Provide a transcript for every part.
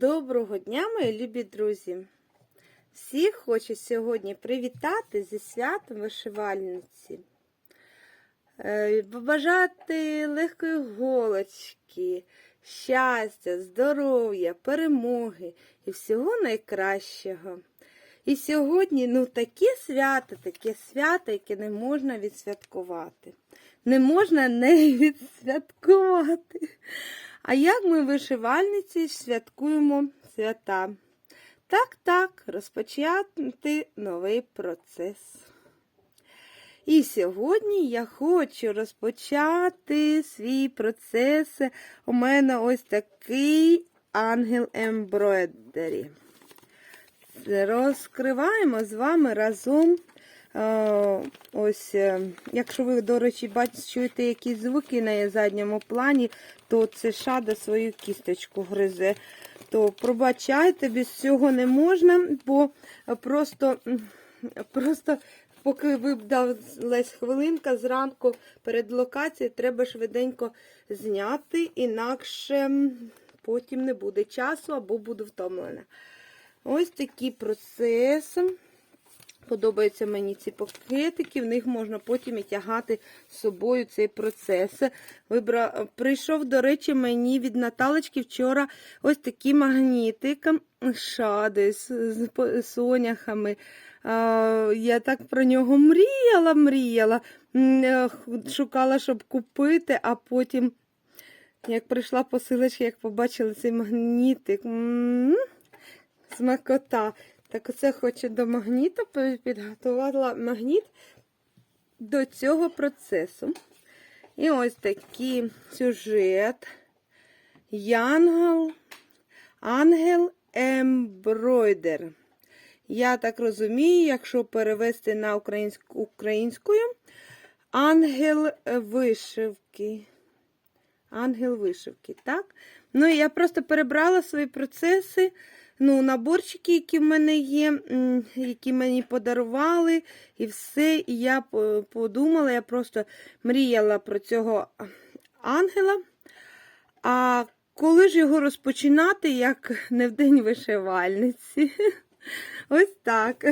Доброго дня, мої любі друзі! Всіх хочу сьогодні привітати зі святом вишивальниці, Е, побажати легкої голочки, щастя, здоров'я, перемоги і всього найкращого. І сьогодні ну, таке свято, таке свято, яке не можна відсвяткувати. Не можна не відсвяткувати. А як ми вишивальниці святкуємо свята? Так, так, розпочати новий процес. І сьогодні я хочу розпочати свій процес. У мене ось такий ангел ембройдері. Розкриваємо з вами разом. Е, Ось, е, якщо ви, до речі, бачите, чуєте якісь звуки на задньому плані, то це шада свою кісточку гризе. То пробачайте, без цього не можна, бо просто, просто поки вдалась хвилинка зранку перед локацією, треба швиденько зняти, інакше потім не буде часу або буду втомлена. Ось такий процес. Подобаються мені ці пакетики, в них можна потім і тягати з собою цей процес. Вибра... Прийшов, до речі, мені від Наталочки вчора ось такий магнітик шади з, соняхами. Я так про нього мріяла, мріяла, е, шукала, щоб купити, а потім, як прийшла посилочка, як побачила цей магнітик. Смакота. Так оце хочу до магніта, підготувала магніт до цього процесу. І ось такий сюжет. Янгол, ангел ембройдер. Я так розумію, якщо перевести на українську, українською, ангел вишивки. Ангел вишивки, так? Ну, я просто перебрала свої процеси, ну, наборчики, які в мене є, які мені подарували, і все. І я подумала, я просто мріяла про цього ангела. А коли ж його розпочинати, як не в день вишивальниці? Ось так.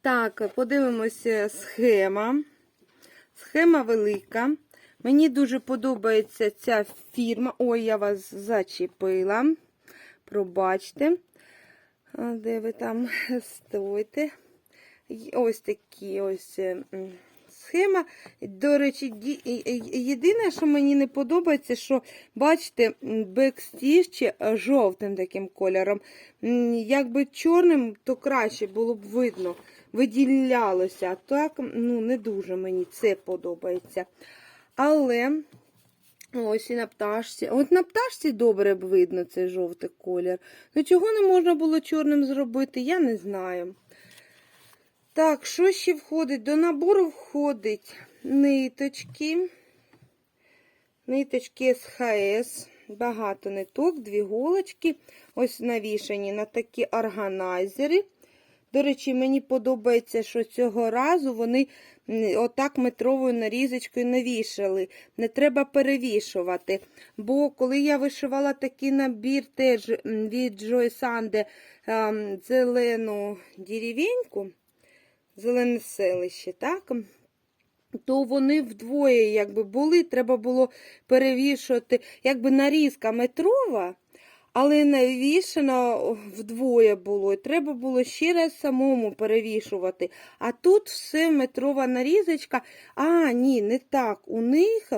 Так, подивимося схема. Схема велика. Мені дуже подобається ця фірма. Ой, я вас зачепила. Пробачте. Де ви там стойте? Ось такі ось е, схема. До речі, єдине, що мені не подобається, що, бачите, бекстіж жовтим таким кольором. Якби чорним, то краще було б видно, виділялося. Так, ну, не дуже мені це подобається. Але ось і на пташці. От на пташці добре б видно цей жовтий колір. Ну чого не можна було чорним зробити, я не знаю. Так, що ще входить? До набору входить ниточки. Ниточки СХС. Багато ниток, дві голочки. Ось навішані на такі органайзери. До речі, мені подобається, що цього разу вони отак метровою нарізочкою навішали. Не треба перевішувати. Бо коли я вишивала такий набір теж від Joy Sande ем, зелену деревеньку, зелене селище, так? То вони вдвоє якби були, треба було перевішувати, якби нарізка метрова, але навішено вдвоє було. І треба було ще раз самому перевішувати. А тут все метрова нарізочка. А, ні, не так. У них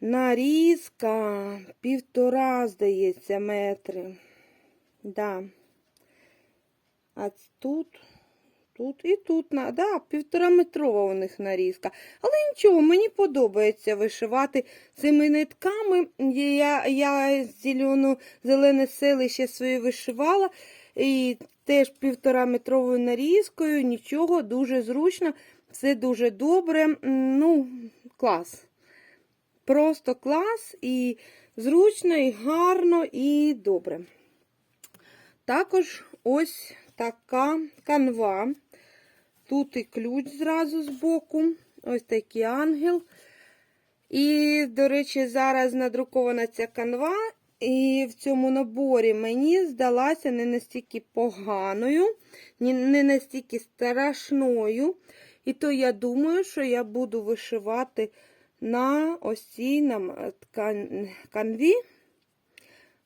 нарізка півтора, здається, метри. Да. А тут. Тут і тут, на- да, півтора метрова у них нарізка. Але нічого, мені подобається вишивати цими нитками. Я, я зелену, зелене селище своє вишивала. І теж півтора метровою нарізкою. Нічого, дуже зручно, все дуже добре. Ну, клас. Просто клас і зручно, і гарно, і добре. Також ось така канва. Тут і ключ зразу з боку. Ось такий ангел. І, до речі, зараз надрукована ця канва. і в цьому наборі мені здалася не настільки поганою, не настільки страшною. І то я думаю, що я буду вишивати на ось е, канві.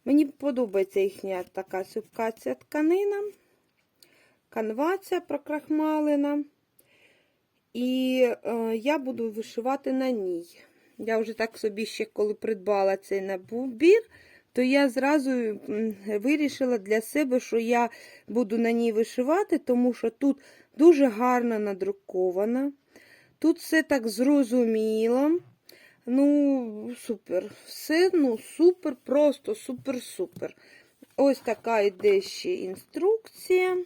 Мені подобається їхня така супка тканина. Канва ця прокрахмалена. І е, я буду вишивати на ній. Я вже так собі ще коли придбала цей набір, то я зразу вирішила для себе, що я буду на ній вишивати, тому що тут дуже гарно надруковано. Тут все так зрозуміло. Ну, супер. Все, ну, супер, просто супер-супер. Ось така йде ще інструкція,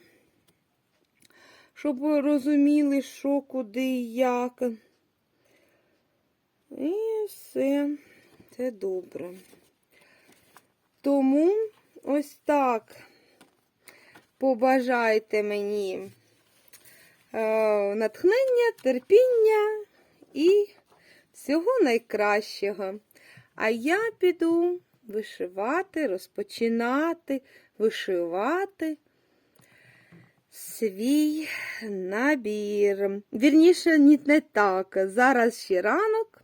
щоб розуміли, що, куди і як. І все, це добре. Тому ось так побажайте мені е, натхнення, терпіння і всього найкращого. А я піду вишивати, розпочинати, вишивати свій набір. Вірніше, ні, не так. Зараз ще ранок.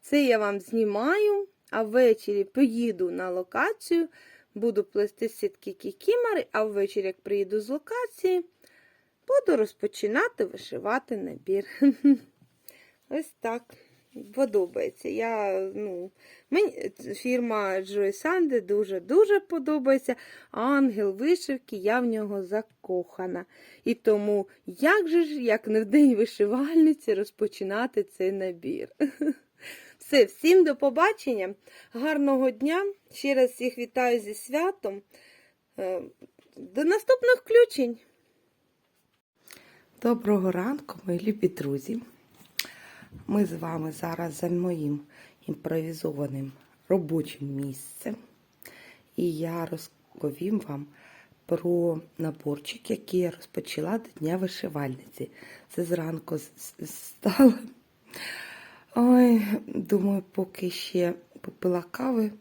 Це я вам знімаю, а ввечері поїду на локацію, буду плести сітки кікімори, а ввечері, як приїду з локації, буду розпочинати вишивати набір. Ось так. Подобається. Я, ну, мені фірма Joy Sande дуже-дуже подобається. Ангел вишивки, я в нього закохана. І тому, як же ж, як не в день вишивальниці, розпочинати цей набір. Все, всім до побачення, гарного дня. Ще раз всіх вітаю зі святом. Е, До наступних включень. Доброго ранку, мої любі друзі. Ми з вами зараз за моїм імпровізованим робочим місцем. І я розповім вам про наборчик, який я розпочала до Дня вишивальниці. Це зранку стало. Ой, думаю, поки ще попила кави,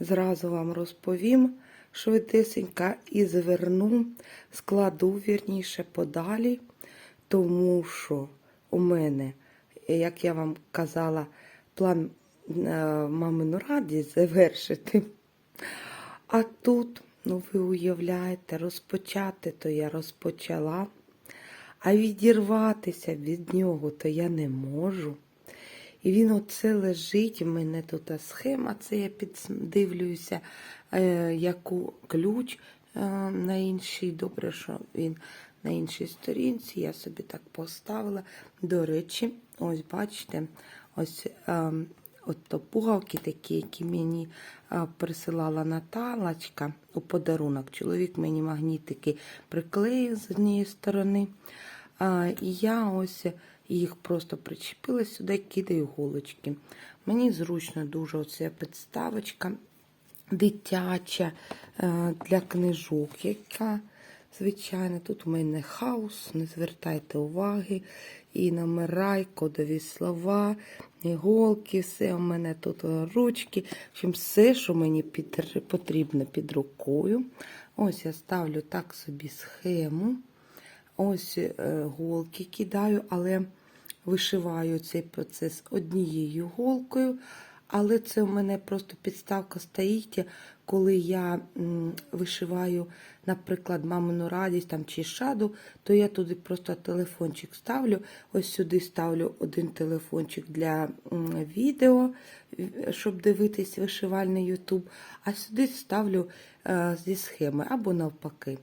зразу вам розповім швидесенько і зверну, складу вірніше подалі, тому що у мене, як я вам казала, план е, мамину радість завершити. А тут, ну ви уявляєте, розпочати то я розпочала, а відірватися від нього то я не можу. І він оце лежить, у мене тут схема, це я піддивлююся, е, яку ключ е, на іншій. Добре, що він на іншій сторінці. Я собі так поставила. До речі, ось бачите, ось е, от пугавки такі, які мені е, присилала Наталочка у подарунок. Чоловік мені магнітики приклеїв з однієї сторони. А, і я ось їх просто причепила сюди, кидаю голочки. Мені зручно дуже оця підставочка дитяча е, для книжок, яка, звичайно, тут у мене хаос, не звертайте уваги. І номера, і кодові слова, іголки, все у мене тут ручки. В все, що мені під, потрібно під рукою. Ось я ставлю так собі схему. Ось е, голки кидаю, але вишиваю цей процес однією голкою. Але це у мене просто підставка стоїть, коли я вишиваю, наприклад, мамину радість там, чи шаду, то я туди просто телефончик ставлю. Ось сюди ставлю один телефончик для відео, щоб дивитись вишивальний Ютуб, а сюди ставлю е, зі схеми або навпаки.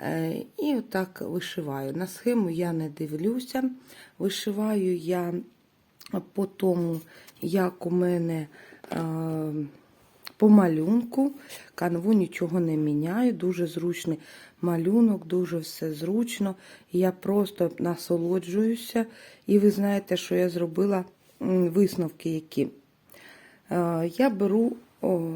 Е, І отак вишиваю. На схему я не дивлюся. Вишиваю я по тому, як у мене е, по малюнку. Канву нічого не міняю. Дуже зручний малюнок, дуже все зручно. Я просто насолоджуюся. І ви знаєте, що я зробила висновки, які. Е, Я беру о,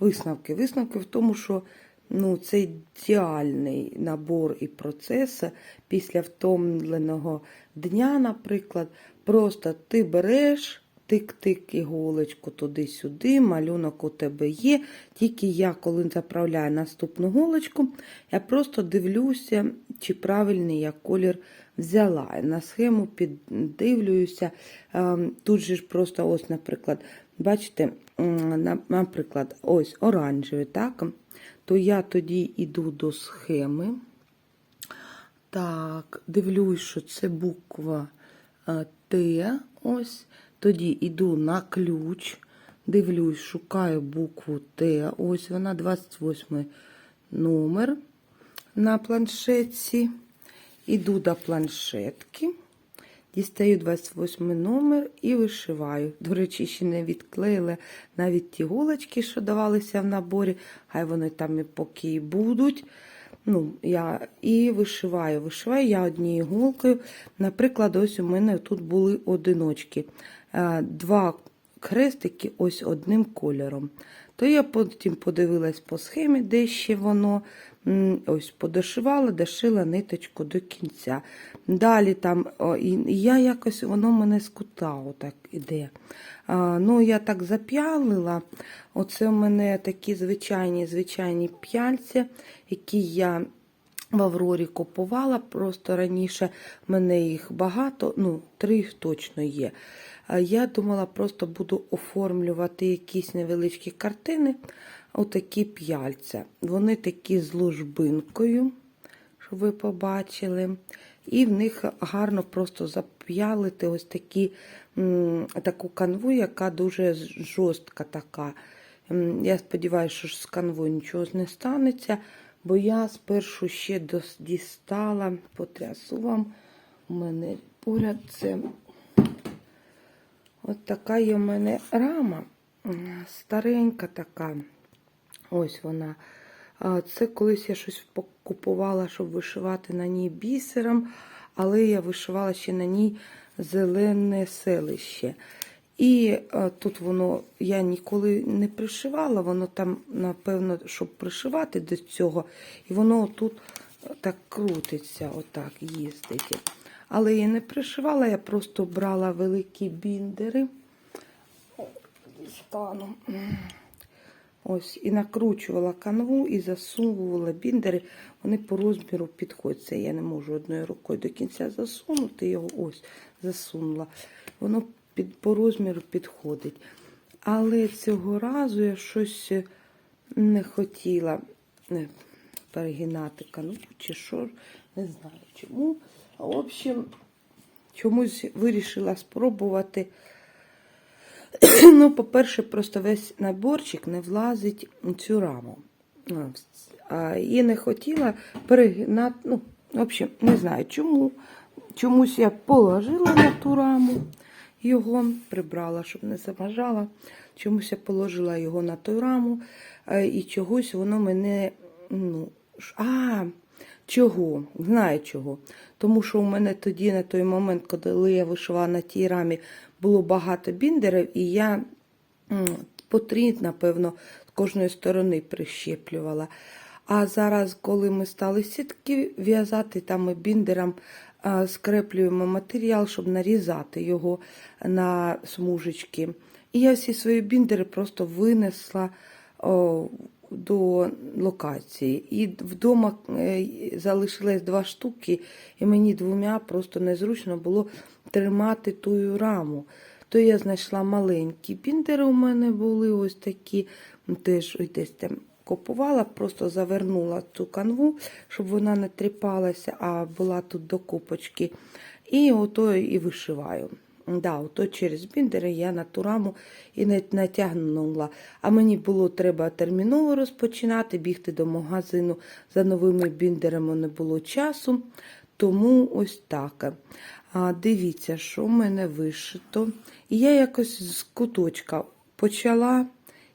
висновки. Висновки в тому, що ну, це ідеальний набор і процес після втомленого дня, наприклад. Просто ти береш тик-тик іголочку туди-сюди, малюнок у тебе є. Тільки я, коли заправляю наступну голочку, я просто дивлюся, чи правильний я колір взяла. На схему піддивлююся. Ем, Тут же ж просто, ось, наприклад, бачите, наприклад, ось оранжевий, так? То я тоді йду до схеми. Так, дивлюсь, що це буква е, Т. Ось. Тоді йду на ключ, дивлюсь, шукаю букву Т. Ось вона 28 номер на планшетці. Іду до планшетки, дістаю 28 номер і вишиваю. До речі, ще не відклеїли навіть ті голочки, що давалися в наборі, хай вони там і поки і будуть. Ну, я і вишиваю. Вишиваю я однією голкою. Наприклад, ось у мене тут були одиночки. Е, Два хрестики ось одним кольором. То я потім подивилась по схемі, де ще воно. Ось подошивала, дошила ниточку до кінця. Далі там, і я якось, воно мене з кута отак іде. А, ну, я так зап'ялила. Оце у мене такі звичайні звичайні п'яльці, які я в Аврорі купувала. Просто раніше мене їх багато, ну, три точно є. Я думала, просто буду оформлювати якісь невеличкі картини, отакі п'яльця. Вони такі з ложбинкою, щоб ви побачили. І в них гарно просто зап'ялити ось такі, таку канву, яка дуже жорстка така. Я сподіваюся, що з канвою нічого не станеться, бо я спершу ще дістала, потрясу вам. У мене поряд це От така є в мене рама, старенька така. Ось вона. Це колись я щось купувала, щоб вишивати на ній бісером, але я вишивала ще на ній зелене селище. І а, тут воно я ніколи не пришивала, воно там, напевно, щоб пришивати до цього, і воно тут так крутиться, отак їздить. Але я не пришивала, я просто брала великі біндери. Стану. Ось, і накручувала канву і засовувала біндери. Вони по розміру підходять. Це Я не можу одною рукою до кінця засунути його. Ось, засунула. Воно під, по розміру підходить. Але цього разу я щось не хотіла не, перегинати канву чи що, не знаю чому. В общем, чомусь вирішила спробувати. Ну, по-перше, просто весь наборчик не влазить у цю раму. І не хотіла перегинати. Ну, в общем, не знаю чому. Чомусь я положила на ту раму його, прибрала, щоб не заважала. Чомусь я положила його на ту раму, е, і чогось воно мене. ну, А, чого? Знаю чого. Тому що у мене тоді, на той момент, коли я вишивала на тій рамі, було багато біндерів, і я м, напевно, з кожної сторони прищеплювала. А зараз, коли ми стали сітки в'язати, там ми біндером скреплюємо матеріал, щоб нарізати його на смужечки. І я всі свої біндери просто винесла до локації. І вдома е, залишилось два штуки, і мені двома просто незручно було тримати ту раму. То я знайшла маленькі біндери, у мене були ось такі, теж десь там купувала, просто завернула цю канву, щоб вона не тріпалася, а була тут до купочки. І ото і вишиваю. Да, ото через біндери я на ту раму і натягнула. А мені було треба терміново розпочинати, бігти до магазину за новими біндерами не було часу. Тому ось так. А, дивіться, що в мене вишито. І я якось з куточка почала.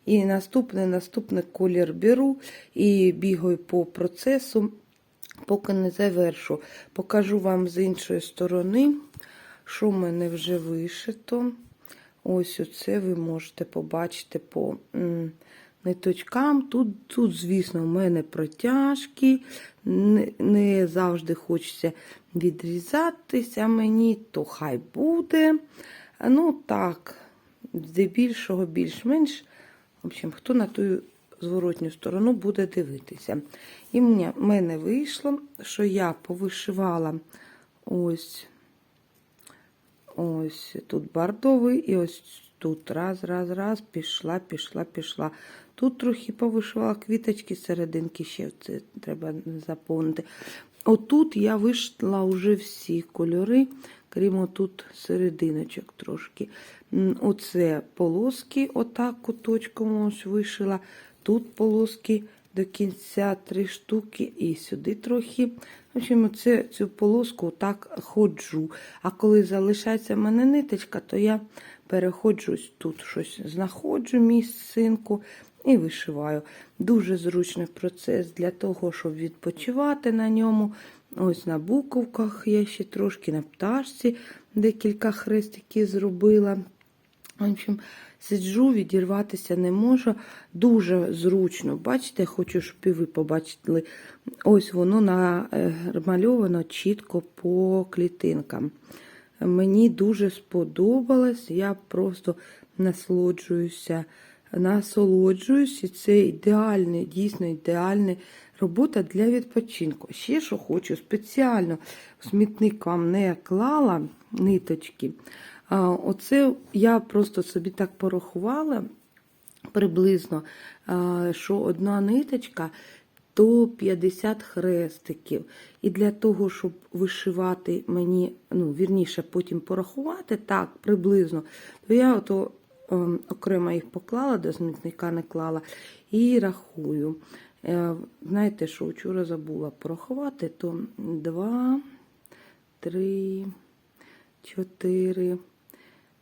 І наступний наступний колір беру і бігаю по процесу, поки не завершу. Покажу вам з іншої сторони, що в мене вже вишито. Ось оце ви можете побачити по ниточкам. Тут, тут, звісно, в мене протяжки. Не, не завжди хочеться відрізатися мені, то хай буде. Ну так, здебільшого більш-менш, в общем, хто на ту зворотню сторону буде дивитися. І в мене вийшло, що я повишивала ось ось тут бордовий, і ось тут раз, раз, раз, пішла, пішла, пішла. Тут трохи повишивала квіточки серединки, ще це треба заповнити. Отут я вийшла вже всі кольори, крім отут серединочок трошки. Оце полоски, отак куточком ось вишила. Тут полоски до кінця три штуки, і сюди трохи. В общем, оце, цю полоску так ходжу. А коли залишається в мене ниточка, то я переходжусь тут щось знаходжу місцинку і вишиваю. Дуже зручний процес для того, щоб відпочивати на ньому. Ось на буковках я ще трошки на пташці декілька хрестиків зробила. В общем, сиджу, відірватися не можу. Дуже зручно. Бачите, хочу, щоб і ви побачили. Ось воно намальовано чітко по клітинкам. Мені дуже сподобалось. Я просто насолоджуюся, насолоджуюсь, і це ідеальне, дійсно ідеальна робота для відпочинку. Ще що хочу, спеціально смітник вам не клала ниточки. Оце я просто собі так порахувала приблизно, що одна ниточка то 50 хрестиків. І для того, щоб вишивати мені, ну, вірніше, потім порахувати так, приблизно, то я ото ем, окремо їх поклала, до смітника не клала, і рахую. Е, Знаєте, що вчора забула порахувати, то 2, 3, 4,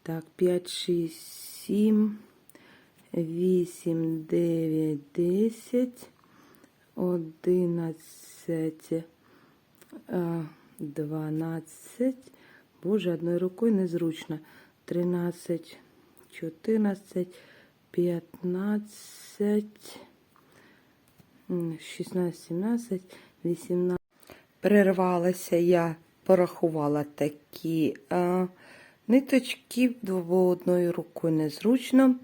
так, 5, 6, 7, 8, 9, 10, 11, е, 12, боже, одною рукою незручно, 13, 14, 15, м, 16, 17, 18. Перервалася я, порахувала такі а, ниточки, бо одною рукою незручно.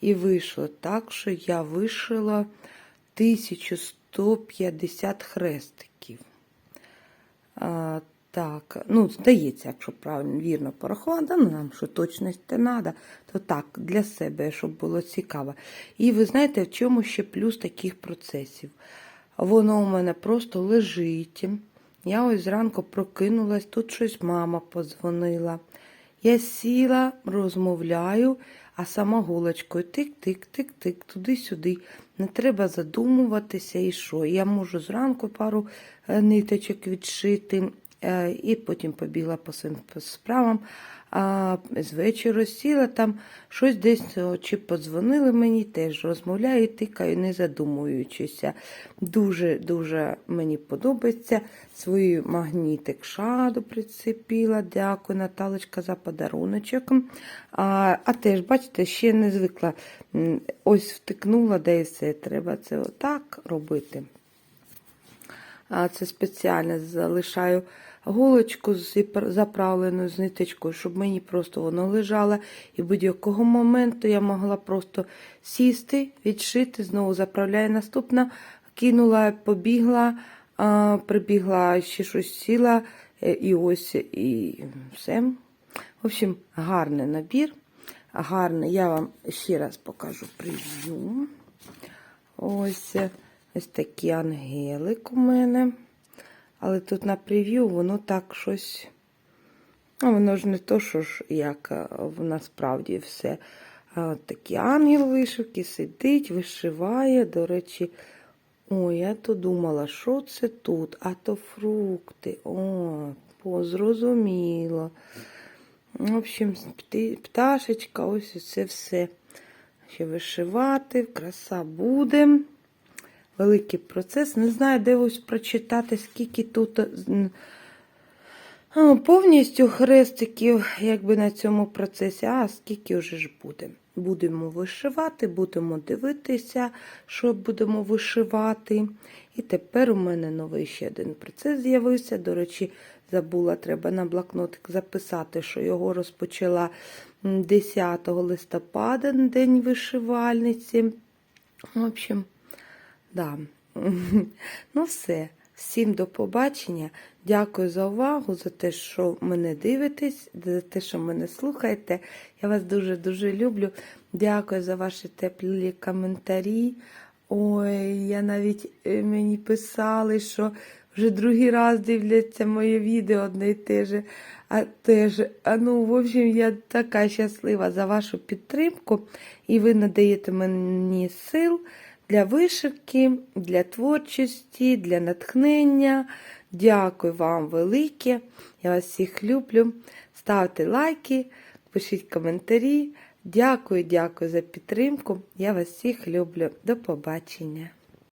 І вийшло так, що я вишила 1150 хрестиків. А, так, ну, здається, якщо правильно вірно порахувати, ну нам що точність не треба, то так, для себе, щоб було цікаво. І ви знаєте, в чому ще плюс таких процесів? Воно у мене просто лежить. Я ось зранку прокинулась, тут щось мама подзвонила. Я сіла, розмовляю, а сама голочкою тик-тик-тик-тик, туди-сюди. Не треба задумуватися і що. Я можу зранку пару е, ниточок відшити, і потім побігла по своїм справам. А з вечора сіла там щось десь чи подзвонили мені, теж розмовляю, тикаю, не задумуючися. Дуже-дуже мені подобається. Свою магнітик шаду прицепила. Дякую, Наталочка, за подаруночок. А, а теж, бачите, ще не звикла. Ось втикнула, де і все. Треба це отак робити. Це спеціально залишаю голочку заправлену з ниточкою, щоб мені просто воно лежало. І будь-якого моменту я могла просто сісти, відшити, знову заправляю наступна, кинула, побігла, прибігла, ще щось сіла, е, і ось і все. В общем, гарний набір. Гарний. Я вам ще раз покажу прев'ю. Ось, ось такий ангелик у мене. Але тут на прев'ю воно так щось. Ну, воно ж не то, що ж як е, насправді все. От такий ангел вишивки сидить, вишиває. До речі, ой, я то думала, що це тут? А то фрукти. О, позрозуміло. В общем, пташечка, ось це все. Ще вишивати, краса буде. Великий процес. Не знаю, де ось прочитати, скільки тут м, Повністю хрестиків, якби на цьому процесі, а скільки вже ж буде. Будемо вишивати, будемо дивитися, що будемо вишивати. І тепер у мене новий ще один процес з'явився. До речі, забула, треба на блокнотик записати, що його розпочала 10 листопада, День вишивальниці. В общем, да. Ну, все. Всім до побачення. Дякую за увагу, за те, що мене дивитесь, за те, що мене слухаєте. Я вас дуже-дуже люблю. Дякую за ваші теплі коментарі. Ой, я навіть е, мені писали, що вже другий раз дивляться моє відео одне й те же. А теж, а ну, в общем, я така щаслива за вашу підтримку, і ви надаєте мені сил для вишивки, для творчості, для натхнення. Дякую вам велике. Я вас всіх люблю. Ставте лайки, пишіть коментарі. Дякую, дякую за підтримку. Я вас всіх люблю. До побачення.